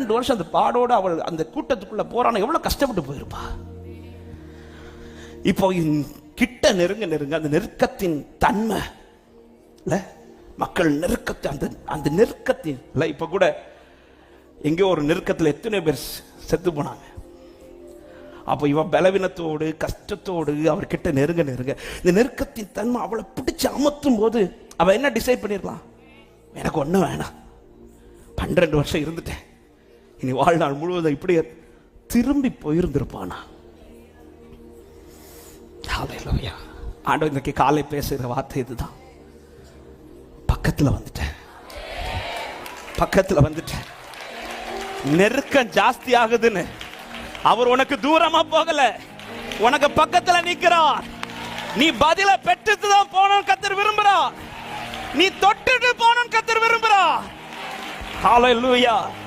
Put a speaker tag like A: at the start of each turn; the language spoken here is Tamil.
A: ரெண்டு வருஷம் அந்த பாடோட அவள் அந்த கூட்டத்துக்குள்ள போறான எவ்வளவு கஷ்டப்பட்டு போயிருப்பா? இப்போ கிட்ட நெருங்க நெருங்க அந்த நெருக்கத்தின் தன்மை மக்கள் நெருக்கத்தை அந்த அந்த நெருக்கத்தின் இல்லை இப்போ கூட எங்கேயோ ஒரு நெருக்கத்தில் எத்தனை பேர் செத்து போனாங்க. அப்போ இவன் பலவீனத்தோடு கஷ்டத்தோடு அவர்கிட்ட நெருங்க நெருங்க இந்த நெருக்கத்தின் தன்மை அவளை பிடிச்சி அமர்த்தும் போது அவள் என்ன டிசைட் பண்ணிருக்கலாம்? எனக்கு ஒன்றும் வேணாம். பன்னிரெண்டு வருஷம் இருந்துட்டேன். இனி வாழ்நாள் முழுவதும் இப்படியே திரும்பி போயிருந்திருப்பானா. ஆண்டவர் இன்னைக்கு காலை பேசுகிற வார்த்தை இதுதான். பக்கத்துல வந்துட்டேன். பக்கத்துல வந்துட்டேன். நெருக்கம் ஜாஸ்தி ஆகுதுன்னு அவர் உனக்கு தூரமா போகல. உனக்கு பக்கத்துல நிக்கிறார். நீ பதில பெற்றுட்டு தான் போகணும் கத்தர் விரும்புறார் நீ தொட்டுட்டு போகணும் கத்தர் விரும்புறார் ஹalleluya